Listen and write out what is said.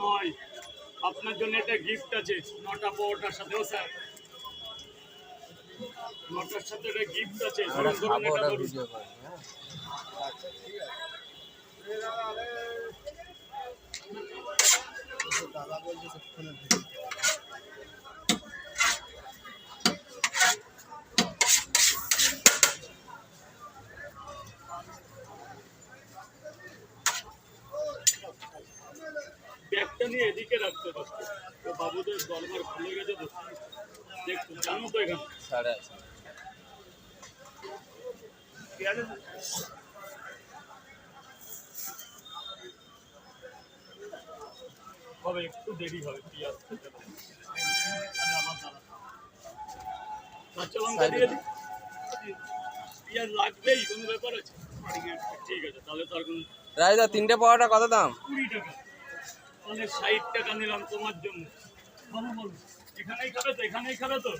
নয়। আপনার জন্য একটা গিফট আছে। নটা পরোটার সাথেও স্যার। নটার সাথে একটা গিফট আছে। ধরুন, ধরুন, এটা ধরুন। ভিডিও করব নিয়ে এদিকে রাখতে পারতো তো বাবুদের দরবার খুলে গেছে তো। জানো তো এখানে। সাড়ে আছে? হবে একটু দেরি হবে পিঁয়াজ খেতে। কাঁচা লঙ্কা দিয়ে দিই লাগবেই কোনো ব্যাপার আছে? ঠিক আছে তাহলে তো আর কোনো রাজদা তিনটে পাওয়াটা কত দাম? কুড়ি টাকা। তাহলে ষাট টাকা নিলাম তোমার জন্য। বলো বলো এখানেই খাবে তো এখানেই খাবে তো?